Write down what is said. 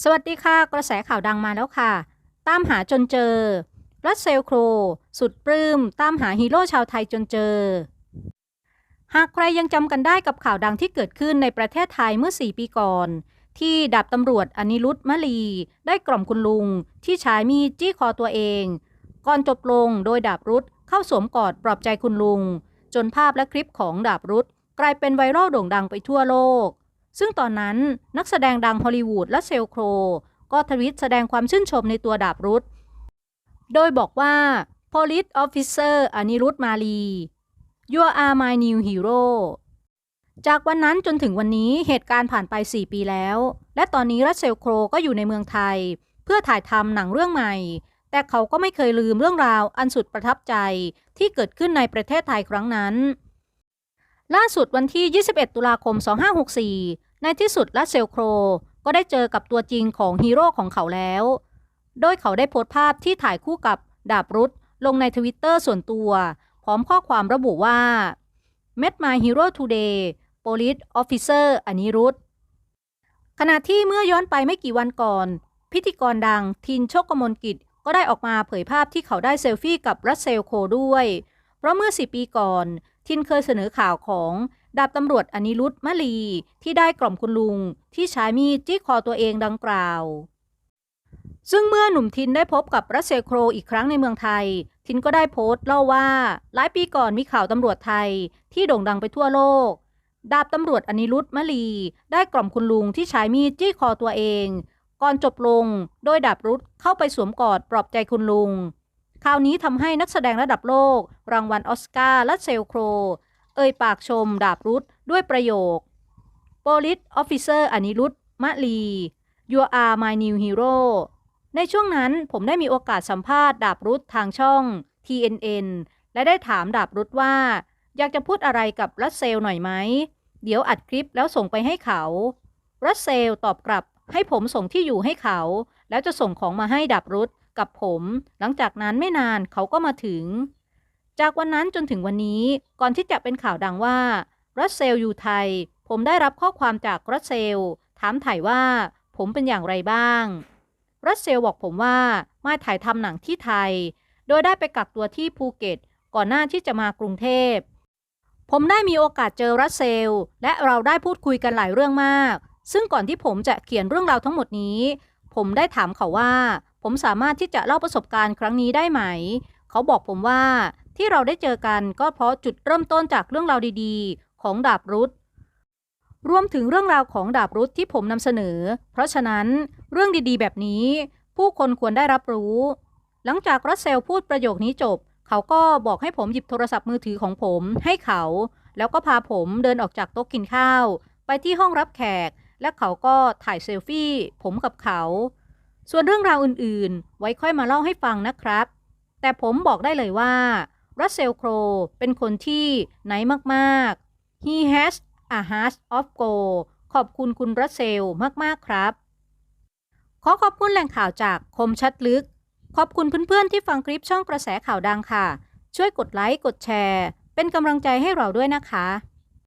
สวัสดีค่ะ กระแสข่าวดังมาแล้วค่ะ ตามหาจนเจอ รัสเซลโคร สุดปลื้ม ตามหาฮีโร่ชาวไทยจนเจอ หากใครยังจำกันได้กับข่าวดังที่เกิดขึ้นในประเทศไทยเมื่อ 4 ปีก่อน ที่ดาบตำรวจอนิรุตมะลี ได้กล่อมคุณลุง ที่ใช้มีดจี้คอตัวเอง ก่อนจบลงโดยดาบรุธเข้าสวมกอดปลอบใจคุณลุง จนภาพและคลิปของดาบรุธกลายเป็นไวรัลโด่งดังไปทั่วโลก ซึ่งตอนนั้นนักแสดงดังฮอลลีวูดและเซลโคร ก็ทวิตแสดงความชื่นชมในตัวดาบรุธโดยบอกว่า Police Officer อนิรุธมาลี You are my new hero จากวันนั้นจนถึงวันนี้เหตุการณ์ผ่านไป 4 ปีแล้ว และตอนนี้รัสเซลโครก็อยู่ในเมืองไทย เพื่อถ่ายทำหนังเรื่องใหม่ แต่เขาก็ไม่เคยลืมเรื่องราวอันสุดประทับใจที่เกิดขึ้นในประเทศไทยครั้งนั้น ล่าสุดวันที่ 21 ตุลาคม 2564 ในที่สุดรัสเซลโคร ก็ได้เจอกับตัวจริงของฮีโร่ของเขาแล้ว โดยเขาได้โพสต์ภาพที่ถ่ายคู่กับดาบรุธลงในทวิตเตอร์ส่วนตัว พร้อมข้อความระบุว่า Met my hero today Police Officer อนิรุธขณะที่เมื่อย้อนไปไม่กี่วันก่อน พิธีกรดังทินโชคกมลกิจก็ได้ออกมาเผยภาพที่เขาได้เซลฟี่กับรัสเซลโคด้วย เพราะเมื่อ4ปีก่อน ทินเคยเสนอข่าวของดาบตำรวจอนิรุธมะลีที่ได้กล่อมคุณลุงที่ใช้มีดจี้คอตัวเองดังกล่าว ซึ่งเมื่อหนุ่มทินได้พบกับรัสเซโครอีกครั้งในเมืองไทย ทินก็ได้โพสต์เล่าว่าหลายปีก่อนมีข่าวตำรวจไทยที่โด่งดังไปทั่วโลก ดาบตำรวจอนิรุธมะลี ได้กล่อมคุณลุงที่ใช้มีดจี้คอตัวเอง ก่อนจบลงโดยดาบรุธเข้าไปสวมกอดปลอบใจคุณลุง คราวนี้ทำให้นักแสดงระดับโลก รางวัลออสการ์และเซลโคร เอ่ยปากชมดาบรุธด้วยประโยค Police Officer อนิรุธมะลี You are my new hero ในช่วงนั้นผมได้มีโอกาสสัมภาษณ์ดาบรุธทางช่อง TNN และได้ถามดาบรุธว่า อยากจะพูดอะไรกับรัสเซลหน่อยไหม เดี๋ยวอัดคลิปแล้วส่งไปให้เขา รัสเซลตอบกลับให้ผมส่งที่อยู่ให้เขา แล้วจะส่งของมาให้ดาบรุธ กับผม หลังจากนั้นไม่นานเขาก็มาถึง จากวันนั้นจนถึงวันนี้ก่อนที่จะเป็นข่าวดังว่ารัสเซลอยู่ไทย ผมได้รับข้อความจากรัสเซล ถามถ่ายว่า ผมเป็นอย่างไรบ้าง รัสเซลบอกผมว่ามาถ่ายทำหนังที่ไทย โดยได้ไปกักตัวที่ภูเก็ต ก่อนหน้าที่จะมากรุงเทพ ผมได้มีโอกาสเจอรัสเซล และเราได้พูดคุยกันหลายเรื่องมาก ซึ่งก่อนที่ผมจะเขียนเรื่องราวทั้งหมดนี้ ผมได้ถามเขาว่า ผมสามารถที่จะเล่าประสบการณ์ครั้งนี้ได้ไหม เขาบอกผมว่าที่เราได้เจอกันก็เพราะจุดเริ่มต้นจากเรื่องราวดีๆ ของดาบรุธรวมถึงเรื่องราวของดาบรุธที่ผมนำเสนอ เพราะฉะนั้นเรื่องดีๆ แบบนี้ ผู้คนควรได้รับรู้ หลังจากรัสเซลพูดประโยคนี้จบ เขาก็บอกให้ผมหยิบโทรศัพท์มือถือของผมให้เขา แล้วก็พาผมเดินออกจากโต๊ะกินข้าว ไปที่ห้องรับแขก และเขาก็ถ่ายเซลฟี่ ผมกับเขา ส่วนเรื่องราวอื่นๆ ไว้ค่อยมาเล่าให้ฟังนะครับ แต่ผมบอกได้เลยว่ารัสเซลโครเป็นคนที่ไหนมากๆ he has a heart of gold ขอบคุณคุณรัสเซลมากๆครับ ขอขอบคุณแหล่งข่าวจากคมชัดลึก ขอบคุณเพื่อนๆ ที่ฟังคลิปช่องกระแสข่าวดังค่ะ ช่วยกดไลค์ กดแชร์ เป็นกำลังใจให้เราด้วยนะคะ